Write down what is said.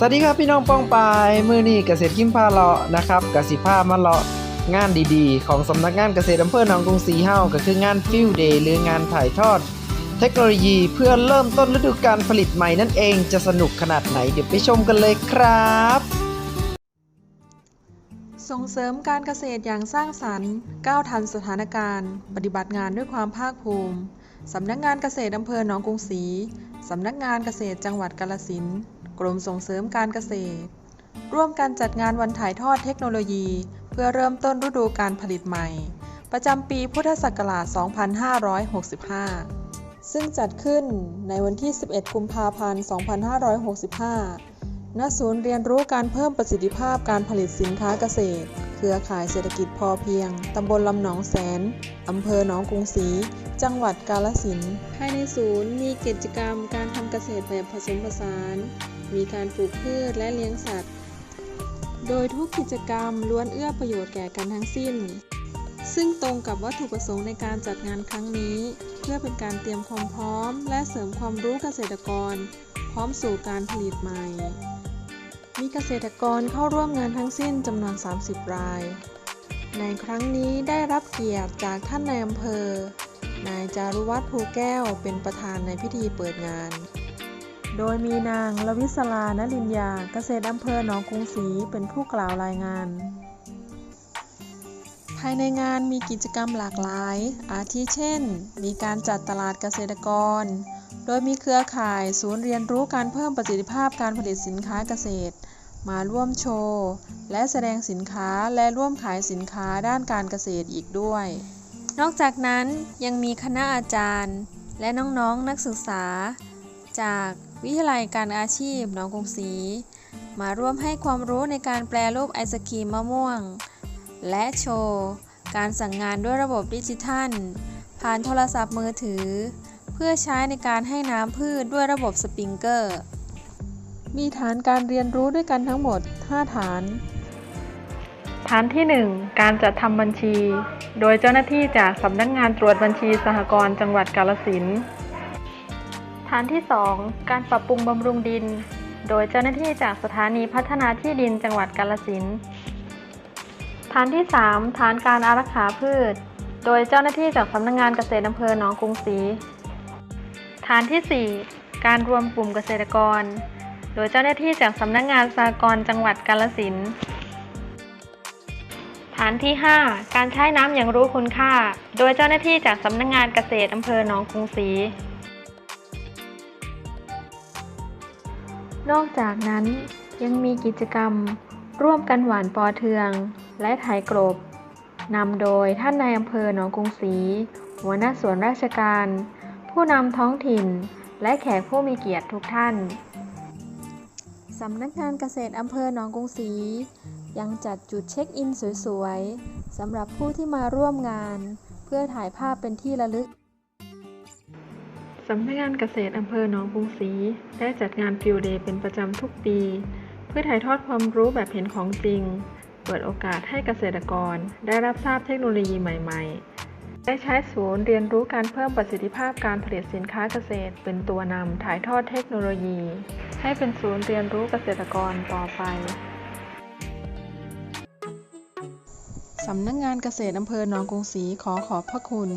สวัสดีครับพี่น้องป้องปายมือนี้เกษตรกิมพาเลาะนะครับกสิภามาเลาะงานดีๆ ของสำนักงานเกษตรอำเภอหนองกรุงศรีเฮาก็คืองานฟิลเดย์หรืองานถ่ายทอด เทคโนโลยีเพื่อเริ่มต้นฤดูการผลิตใหม่นั่นเองจะสนุกขนาดไหนเดี๋ยวไปชมกันเลยครับ ส่งเสริมการเกษตรอย่างสร้างสรรค์ก้าวทันสถานการณ์ ปฏิบัติงานด้วยความภาคภูมิสำนักงานเกษตรอำเภอหนองกรุงศรีสำนักงานเกษตรจังหวัดกาฬสินธุ์ กรมส่งเสริมการเกษตร ร่วมกันจัดงานวันถ่ายทอดเทคโนโลยี เพื่อเริ่มต้นฤดูการผลิตใหม่ ประจำปีพุทธศักราช 2565 ซึ่งจัดขึ้นในวันที่ 11 กุมภาพันธ์ 2565 ณ ศูนย์เรียนรู้การเพิ่มประสิทธิภาพการผลิตสินค้าเกษตร เครือข่ายเศรษฐกิจพอเพียง ตำบลลำหนองแสน อำเภอหนองกรุงศรีจังหวัดกาฬสินภายในศูนย์มีกิจกรรมการทำเกษตรแบบผสมผสาน มีการปลูกพืชและเลี้ยงสัตว์ โดยทุกกิจกรรมล้วนเอื้อประโยชน์แก่กันทั้งสิ้น ซึ่งตรงกับวัตถุประสงค์ในการจัดงานครั้งนี้ เพื่อเป็นการเตรียมความพร้อม และเสริมความรู้เกษตรกร พร้อมสู่การผลิตใหม่ มีเกษตรกรเข้าร่วมงานทั้งสิ้นจำนวน 30 ราย ในครั้งนี้ได้รับเกียรติจากท่านนายอำเภอ นายจารุวัฒน์ภูแก้วเป็นประธานในพิธีเปิดงาน โดยมีนางลวิศลานลินยาเกษตรอำเภอหนองกรุงศรีเป็นผู้กล่าวรายงาน ภายในงานมีกิจกรรมหลากหลาย อาทิเช่น มีการจัดตลาดเกษตรกร โดยมีเครือข่ายศูนย์เรียนรู้การเพิ่มประสิทธิภาพการผลิตสินค้าเกษตร มาร่วมโชว์ และแสดงสินค้าและร่วมขายสินค้าด้านการเกษตรอีกด้วย นอกจากนั้นยังมีคณะอาจารย์ และน้องๆนนักศึกษา จาก วิทยาลัยการอาชีพหนองกรุงศรีมาร่วมให้ความรู้ในการแปรรูปไอศกรีมมะม่วง และโชว์ การสั่งงานด้วยระบบดิจิทัล ผ่านโทรศัพท์มือถือ เพื่อใช้ในการให้น้ำพืชด้วยระบบสปริงเกอร์ มีฐานการเรียนรู้ด้วยกันทั้งหมด 5 ฐาน ฐานที่ 1 การจัดทำบัญชี โดยเจ้าหน้าที่จากสำนักงงานตรวจบัญชีสหกรณ์จังหวัดกาฬสิน ฐานที่ 2 การปรับปรุงบำรุงดิน โดยเจ้าหน้าที่จากสถานีพัฒนาที่ดินจังหวัดกาฬสินฐานที่ 3 ฐานการอารักขาพืช โดยเจ้าหน้าที่จากสำนักงงานเกษตรอำเภอหนองกรุงศรีฐานที่ 4 การรวมกลุ่มเกษตรกร โดยเจ้าหน้าที่จากสำนักงงานสหกรจังหวัดกาฬสินฐานที่ 5 การใช้น้ำอย่างรู้คุณค่า โดยเจ้าหน้าที่จากสำนักงงานเกษตรอำเภอหนองกรุงศรี นอกจากนั้นยังมีกิจกรรมร่วมกันหวานปอเทือง และถ่ายกลบนำโดยท่านนายอำเภอหนองกรุงศรีหัวหน้าส่วนราชการ ผู้นำท้องถิ่น และแขกผู้มีเกียรติทุกท่านสำนักงานเกษตรอำเภอหนองกรุงศรียังจัดจุดเช็คอินสวยๆสำหรับผู้ที่มาร่วมงาน เพื่อถ่ายภาพเป็นที่ระลึก สำนักงานเกษตรอำเภอหนองกรุงศรีได้จัดงานฟิลเดย์เป็นประจำทุกปี เพื่อถ่ายทอดความรู้แบบเห็นของจริง เปิดโอกาสให้เกษตรกรได้รับทราบเทคโนโลยีใหม่ๆ ได้ใช้ศูนย์เรียนรู้การเพิ่มประสิทธิภาพการผลิตสินค้าเกษตร เป็นตัวนำถ่ายทอดเทคโนโลยี ให้เป็นศูนย์เรียนรู้เกษตรกรต่อไปสำนักงานเกษตรอำเภอหนองกรุงศรีขอขอบพระคุณ